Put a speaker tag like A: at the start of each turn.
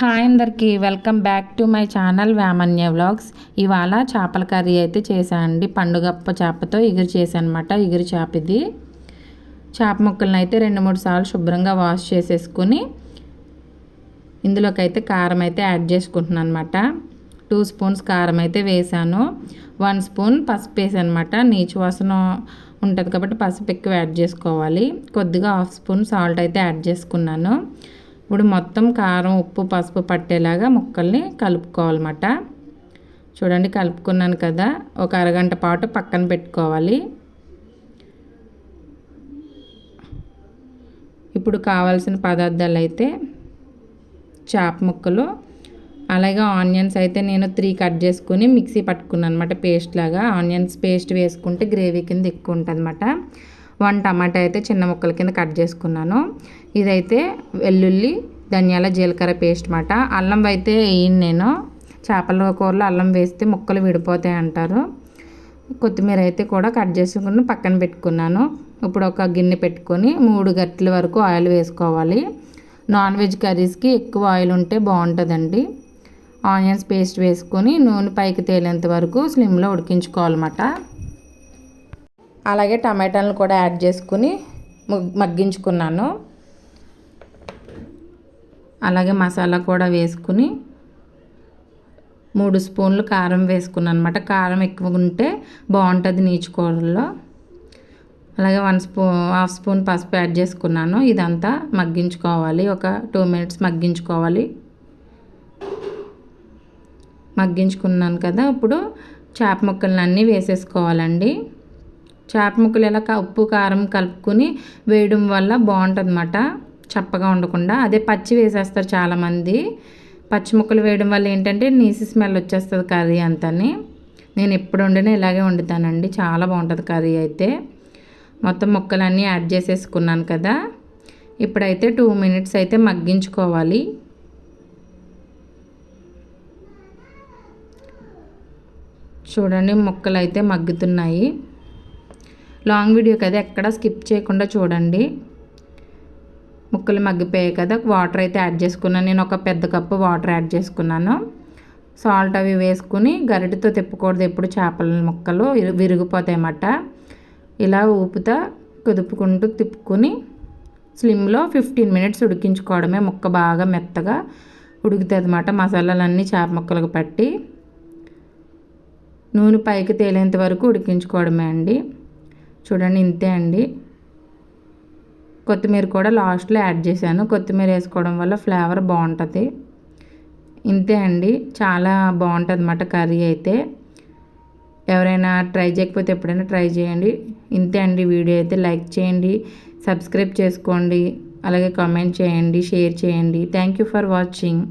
A: Hi అందరికీ welcome back to my channel Vyamanya vlogs. ఇవాళ చేపల కర్రీ అయితే చేశానండి. పండుగప్ప చేపతో ఎగురు చేశానమాట ఎగురు చేప ఇది. చేప ముక్కలను అయితే రెండు మూడు సార్లు శుభ్రంగా వాష్ చేసేసుకుని ఇందులోకి అయితే కారం అయితే యాడ్ చేసుకుంటున్నాను అనమాట టూ స్పూన్స్ కారం అయితే వేసాను వన్ స్పూన్ పసుపు వేసాను అనమాట నీచు వాసన ఉంటుంది కాబట్టి పసుపు ఎక్కువ యాడ్ చేసుకోవాలి. కొద్దిగా హాఫ్ స్పూన్ సాల్ట్ అయితే యాడ్ చేసుకున్నాను. ఇప్పుడు మొత్తం కారం ఉప్పు పసుపు పట్టేలాగా ముక్కల్ని కలుపుకోవాలన్నమాట. చూడండి కలుపుకున్నాను కదా. ఒక అరగంట పాటు పక్కన పెట్టుకోవాలి. ఇప్పుడు కావాల్సిన పదార్థాలు అయితే చేప ముక్కలు అలాగే ఆనియన్స్ అయితే నేను త్రీ కట్ చేసుకుని మిక్సీ పట్టుకున్నాను అనమాట పేస్ట్ లాగా. ఆనియన్స్ పేస్ట్ వేసుకుంటే గ్రేవీ కింద ఎక్కువ ఉంటుంది అనమాట వన్ టమాటా అయితే చిన్న ముక్కల కింద కట్ చేసుకున్నాను. ఇదైతే వెల్లుల్లి ధనియాల జీలకర్ర పేస్ట్ మాట అల్లం అయితే వేయను నేను. చేపల కూరలో అల్లం వేస్తే ముక్కలు విడిపోతాయి అంటారు. కొత్తిమీర అయితే కూడా కట్ చేసుకుని పక్కన పెట్టుకున్నాను. ఇప్పుడు ఒక గిన్నె పెట్టుకొని మూడు గట్ల వరకు ఆయిల్ వేసుకోవాలి. నాన్ వెజ్ కర్రీస్కి ఎక్కువ ఆయిల్ ఉంటే బాగుంటుందండి. ఆనియన్స్ పేస్ట్ వేసుకొని నూనె పైకి తేలేంత వరకు స్లిమ్లో ఉడికించుకోవాలన్నమాట. అలాగే టమాటాలను కూడా యాడ్ చేసుకుని మగ్గించుకున్నాను. అలాగే మసాలా కూడా వేసుకుని మూడు స్పూన్లు కారం వేసుకున్నాను అనమాట కారం ఎక్కువ ఉంటే బాగుంటుంది నీచుకూరల్లో అలాగే వన్ స్పూన్ హాఫ్ స్పూన్ పసుపు యాడ్ చేసుకున్నాను. ఇదంతా మగ్గించుకోవాలి. ఒక టూ మినిట్స్ మగ్గించుకోవాలి. మగ్గించుకున్నాను కదా. ఇప్పుడు చేప ముక్కలను అన్నీ వేసేసుకోవాలండి. చేప ముక్కలు ఇలా ఉప్పు కారం కలుపుకొని వేయడం వల్ల బాగుంటుందన్నమాట. చప్పగా ఉండకుండా. అదే పచ్చి వేసేస్తారు చాలామంది. పచ్చి ముక్కలు వేయడం వల్ల ఏంటంటే నీసి స్మెల్ వచ్చేస్తుంది కర్రీ అంతని. నేను ఎప్పుడు వండినా ఇలాగే వండుతానండి. చాలా బాగుంటుంది కర్రీ అయితే. మొత్తం ముక్కలన్నీ యాడ్ చేసేసుకున్నాను కదా. ఇప్పుడైతే టూ మినిట్స్ అయితే మగ్గించుకోవాలి. చూడండి ముక్కలు అయితే మగ్గుతున్నాయి. లాంగ్ వీడియో కదా ఎక్కడ స్కిప్ చేయకుండా చూడండి. ముక్కలు మగ్గిపోయాయి కదా వాటర్ అయితే యాడ్ చేసుకున్నాను. నేను ఒక పెద్ద కప్పు వాటర్ యాడ్ చేసుకున్నాను. సాల్ట్ అవి వేసుకుని గరిటతో తిప్పకూడదు ఎప్పుడు చేపల ముక్కలు విరిగిపోతాయన్నమాట. ఇలా ఊపుతా కుదుపుకుంటూ తిప్పుకుని స్లిమ్లో ఫిఫ్టీన్ మినిట్స్ ఉడికించుకోవడమే. ముక్క బాగా మెత్తగా ఉడుకుతుంది అనమాట మసాలాలన్నీ చేప ముక్కలకు పట్టి నూనె పైకి తేలేంత వరకు ఉడికించుకోవడమే అండి. చూడండి ఇంతే అండి. కొత్తిమీర కూడా లాస్ట్లో యాడ్ చేశాను. కొత్తిమీర వేసుకోవడం వల్ల ఫ్లేవర్ బాగుంటుంది. ఇంతే అండి. చాలా బాగుంటుంది అన్నమాట కర్రీ అయితే. ఎవరైనా ట్రై చేయకపోతే ఎప్పుడైనా ట్రై చేయండి. ఇంతే అండి వీడియో అయితే. లైక్ చేయండి. సబ్స్క్రైబ్ చేసుకోండి. అలాగే కామెంట్ చేయండి. షేర్ చేయండి. Thank you for watching.